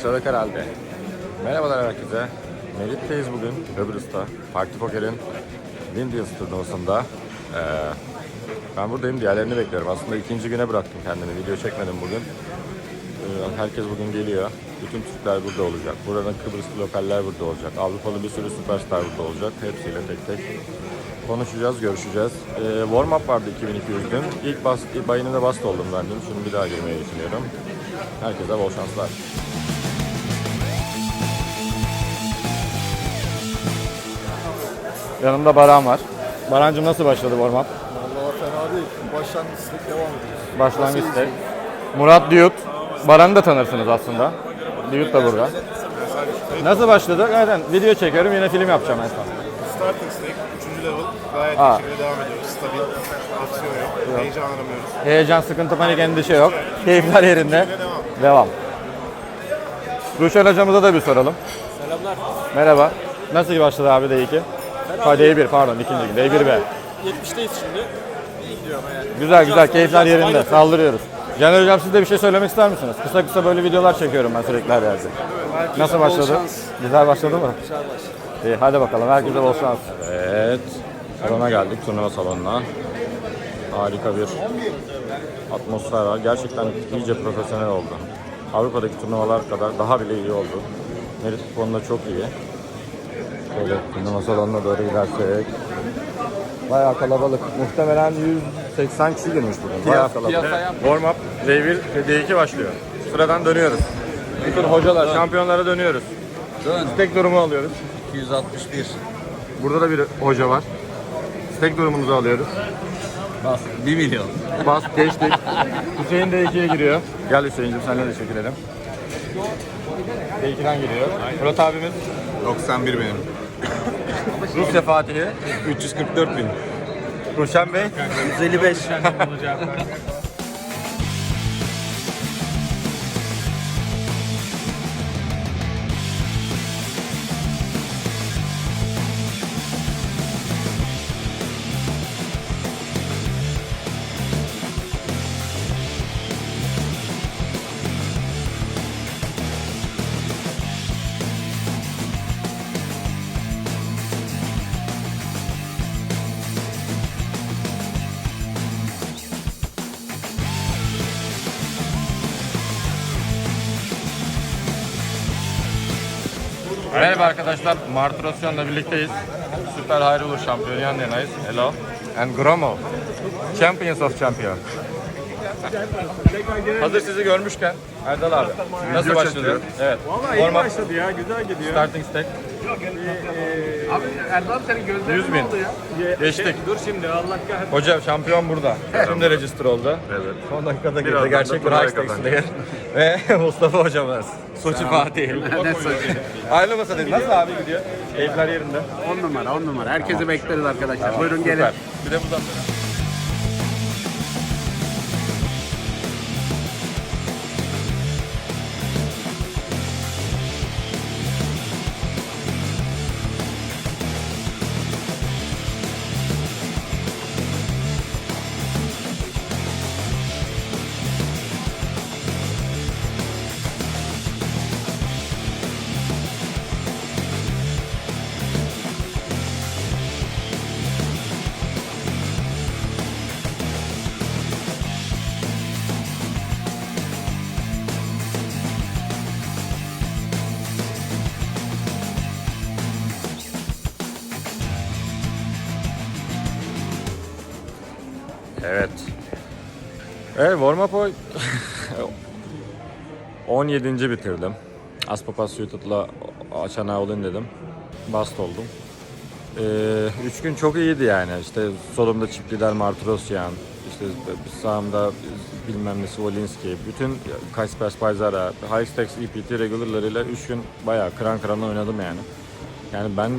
Başladık herhalde. Merhabalar herkese. Merit'teyiz bugün. Kıbrıs'ta. Parti Poker'in Windians turnuvasında. Ee, ben buradayım. Diğerlerini bekliyorum. Aslında ikinci güne bıraktım kendimi. Video çekmedim bugün. Ee, herkes bugün geliyor. Bütün Türkler burada olacak. Buranın Kıbrıslı lokaller burada olacak. Avrupalı bir sürü süperstar burada olacak. Hepsiyle tek tek konuşacağız, görüşeceğiz. Ee, warm up vardı 2200 gün. İlk bas, ilk bayını bast oldum ben dün. Şimdi bir daha girmeyi düşünüyorum. Herkese bol şanslar. Yanımda Baran var. Barancım nasıl başladı warm up? Vallahi fena değil. Başlangıçlık devam ediyoruz. Başlangıçta. Murat Diyut. Baran'ı da tanırsınız aslında. Diyut da burada. Nasıl başladı? Zaten video çekiyorum yine film yapacağım en son. Starting Snake 3. level gayet Aa. bir şekilde devam ediyoruz. Stabil, aksiyon yok, heyecan aramıyoruz. Heyecan, sıkıntı, panik, endişe yok. Keyifler yerinde. Devam. Devam. Ruşen hocamıza da bir soralım. Selamlar. Merhaba. Nasıl başladı abi D2? Ha, D1 pardon ikinci gün. D1B. 70'teyiz şimdi. İyi gidiyor ama yani. Güzel güzel keyifler yerinde. Saldırıyoruz. Caner hocam siz de bir şey söylemek ister misiniz? Kısa kısa böyle videolar çekiyorum ben sürekli her yerde. Nasıl başladı? Güzel başladı mı? Güzel başladı. İyi hadi bakalım herkese bol şans. Evet. Salona geldik turnuva salonuna. Harika bir atmosfer var. Gerçekten iyice profesyonel oldu. Avrupa'daki turnuvalar kadar daha bile iyi oldu. Merit bu konuda çok iyi. Şöyle turnuva salonuna doğru gidersek. Bayağı kalabalık. Muhtemelen 180 kişi girmiş bugün. Bayağı kalabalık. Warm up D1 ve D2 başlıyor. Sıradan dönüyoruz. Bütün hocalar, şampiyonlara dönüyoruz. Tek durumu alıyoruz. 261. Burada da bir hoca var. Tek durumumuzu alıyoruz. Bas. 1 milyon. Bas geçtik. Hüseyin de 2'ye giriyor. Gel Hüseyin'cim senle de çekilelim. D2'den giriyor. Murat abimiz 91 benim. Rusya Fatihi 344 bin. Ruşen Bey 155. Merhaba arkadaşlar, Mart Rosyon'la birlikteyiz. Süper Hyrule şampiyonu yan yanayız. Hello. And Gromo. Champions of Champion. Hazır sizi görmüşken Erdal abi nasıl başladı? Evet. Valla iyi başladı ya. Güzel gidiyor. starting stack Abi Erdal senin gözlerin 100 bin. oldu ya? Geçtik. Dur şimdi Allah kahretsin. Hocam şampiyon burada. Şimdi register oldu. Evet. Son dakikada girdi. Birazdan da Gerçek bir turnuvaya player. Ve Mustafa hocamız. Soçi Fatih. Ne Soçi? Ayrılı masa değil. Nasıl abi gidiyor? Keyifler yerinde. 10 numara 10 numara. Herkesi bekleriz arkadaşlar. Buyurun gelin. Süper. Bir de buradan sonra. Evet. Evet warm up oy- 17. bitirdim. Aspapas Suited'la açana olayım dedim. Bast oldum. Ee, üç gün çok iyiydi yani. İşte solumda çift lider Martirosyan, işte sağımda bilmem nesi Wolinski, bütün Kasper Spajzara, High Stakes EPT regularlarıyla 3 gün bayağı kıran kıran oynadım yani. Yani ben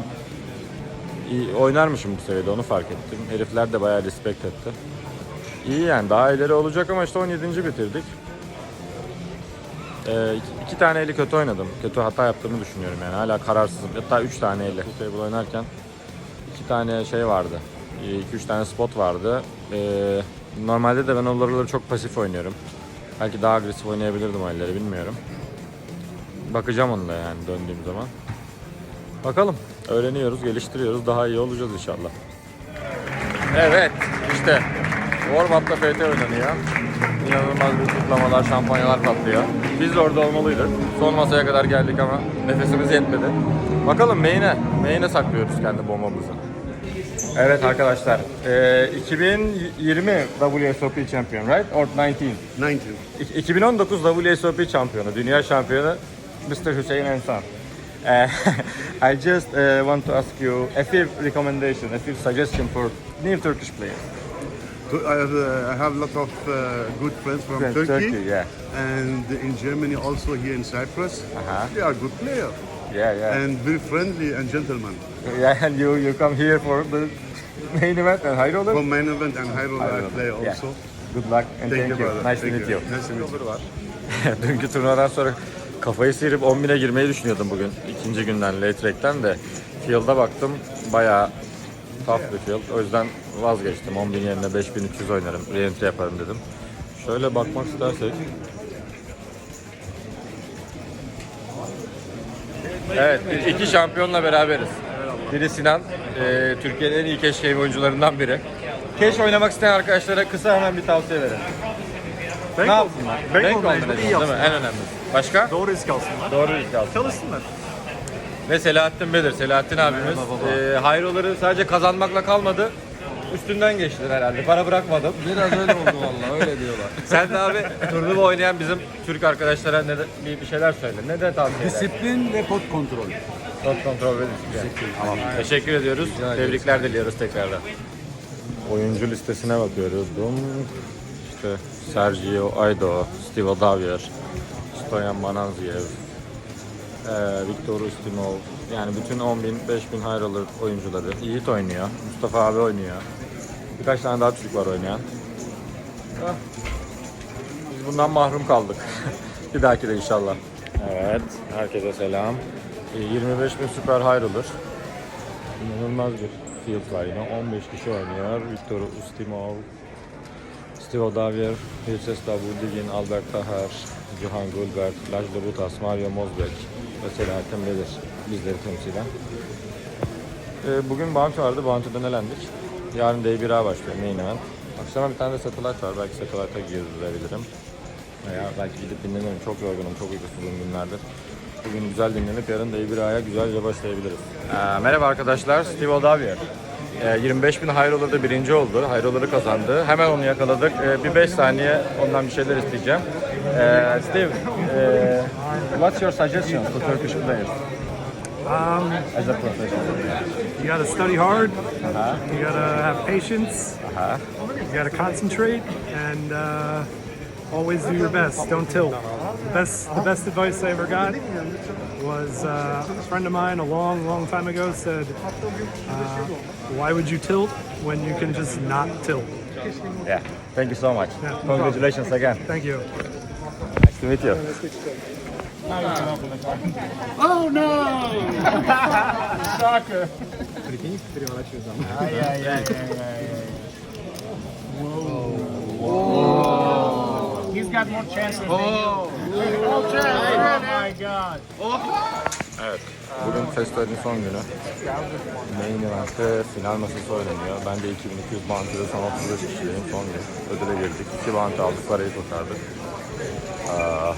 iyi oynarmışım bu seviyede onu fark ettim. Herifler de bayağı respect etti. İyi yani daha ileri olacak ama işte 17. bitirdik. Ee, iki, tane eli kötü oynadım. Kötü hata yaptığımı düşünüyorum yani. Hala kararsızım. Hatta üç tane eli. Bu table oynarken iki tane şey vardı. 2-3 tane spot vardı. Ee, normalde de ben onları çok pasif oynuyorum. Belki daha agresif oynayabilirdim o elleri bilmiyorum. bakacağım onunla yani döndüğüm zaman. Bakalım. Öğreniyoruz, geliştiriyoruz. Daha iyi olacağız inşallah. Evet, işte Warm-up'ta FT oynanıyor. İnanılmaz bir kutlamalar, şampanyalar patlıyor. Biz de orada olmalıydık. Son masaya kadar geldik ama nefesimiz yetmedi. Bakalım main'e, main'e saklıyoruz kendi bombamızı. Evet arkadaşlar, eee, 2020 WSOP Champion, right? Or 19? 19. İ- 2019 WSOP şampiyonu, dünya şampiyonu Mr. Hüseyin Ensan. Eh, I just eh, want to ask you a few recommendation, a few suggestion for new Turkish players. I have, uh, I have a lot of uh, good friends from Turkey, Turkey, yeah. and in Germany also here in Cyprus. Uh-huh. They are good players Yeah, yeah. and very friendly and gentlemen. yeah, and you you come here for the main event and roller. From main event and roller I play Yeah. also. Good luck and thank, you. brother. Nice to Thank meet you. Nice to meet you. Dünkü turnuvadan sonra kafayı sıyırıp 10 bine girmeyi düşünüyordum bugün. ikinci günden late track'ten de. Field'a baktım bayağı tough bir field. O yüzden vazgeçtim. 10 bin yerine 5300 oynarım. Reentry yaparım dedim. Şöyle bakmak istersek. Evet, iki şampiyonla beraberiz. Biri Sinan, e, Türkiye'nin en iyi cash game oyuncularından biri. Cash oynamak isteyen arkadaşlara kısa hemen bir tavsiye verin. ne yapsınlar? bank Bank olmayı iyi değil mi? En önemlisi. Başka? Doğru risk alsınlar. Doğru risk alsın. Çalışsınlar. Ve Selahattin Bedir. Selahattin abimiz e, hayroları sadece kazanmakla kalmadı. Üstünden geçtiler herhalde. Para bırakmadım. Biraz öyle oldu vallahi öyle diyorlar. Sen de abi turnuva oynayan bizim Türk arkadaşlara ne de, bir, bir şeyler söyle. Ne de tavsiye eder? Disiplin ve pot kontrol. Not kontrol ve disiplin. Tamam. Teşekkür ediyoruz. Tebrikler diliyoruz tekrardan. Oyuncu listesine bakıyoruz. Dum. İşte Sergio Aido, Steve Odavier, Stoyan Manaziev, ee, Viktor Ustimov. Yani bütün 10 bin, 5 bin roller oyuncuları. Yiğit oynuyor. Mustafa abi oynuyor. Birkaç tane daha çocuk var oynayan. Ah. Biz bundan mahrum kaldık. bir dahaki de inşallah. Evet, herkese selam. Ee, 25 bin süper roller. İnanılmaz bir field var yine. 15 kişi oynuyor. Viktor Ustimov, Steve Odavier, Hilses Davudligin, Albert Tahar, Cihan Gulbert, Lajlo Butas, Mario Mozbek ve Selahattin Bedir bizleri temsilen. Ee, bugün Bounty vardı. Bounty'den elendik. Yarın D1A başlıyor main event. Akşama bir tane de satellite var. Belki satellite'a girebilirim. Veya belki gidip dinlenirim. Çok yorgunum, çok uykusuzum günlerdir. Bugün güzel dinlenip yarın D1A'ya güzelce başlayabiliriz. Ee, merhaba arkadaşlar, Steve Odavier. Ee, 25 bin high roller'da birinci oldu. Roller'ı kazandı. Hemen onu yakaladık. Ee, bir 5 saniye ondan bir şeyler isteyeceğim. Ee, Steve, ee, what's your suggestion for Turkish players Um, as a professional? you gotta study hard. Uh-huh. You gotta have patience. Uh-huh. You gotta concentrate and uh, always do your best. Don't tilt. The best, the best advice I ever got was uh, a friend of mine a long, long time ago said, uh, "Why would you tilt when you can just not tilt?" Yeah, thank you so much. Yeah, no problem. Congratulations again. Thank you. Nice to meet you. Evet, bugün festivalin son günü. Main event'te final masası oynanıyor. Ben de 2200 bantıyla son 35 kişiyim son gün. Ödüle girdik. 2 bant aldık, parayı kurtardık. Aa,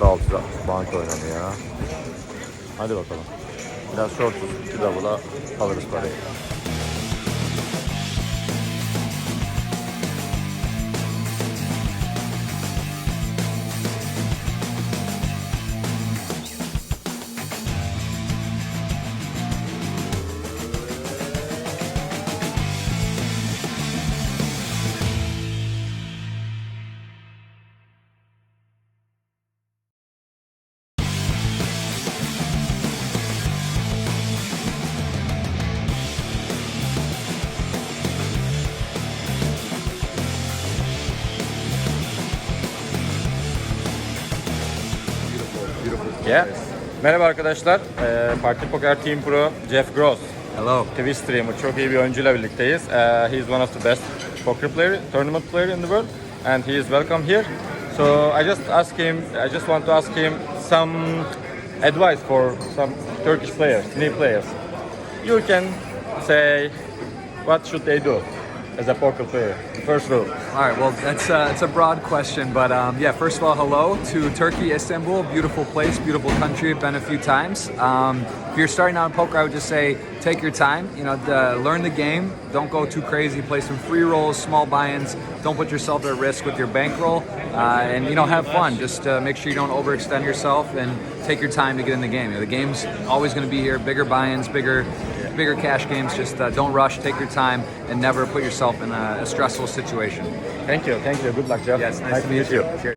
da 600 bant oynanıyor. Hadi bakalım. Biraz shortuz. 2 double'a alırız parayı. Yeah. Merhaba arkadaşlar. Ee, Party Poker Team Pro Jeff Gross. Hello. TV streamer. Çok iyi bir oyuncuyla birlikteyiz. Uh, he is one of the best poker player, tournament player in the world. And he is welcome here. So I just ask him, I just want to ask him some advice for some Turkish players, new players. You can say what should they do as a poker player. First rule. All right, well, that's uh, it's a broad question, but um, yeah. First of all, hello to Turkey, Istanbul, beautiful place, beautiful country. I've been a few times. Um, if you're starting out in poker, I would just say take your time. You know, the, learn the game. Don't go too crazy. Play some free rolls, small buy-ins. Don't put yourself at risk with your bankroll, uh, and you know, have fun. Just uh, make sure you don't overextend yourself and take your time to get in the game. You know, the game's always going to be here. Bigger buy-ins, bigger bigger cash games. Just uh, don't rush. Take your time and never put yourself in a, a stressful situation. Thank you. Thank you. Good luck, Jeff. Yes, nice, to meet you. Cheers.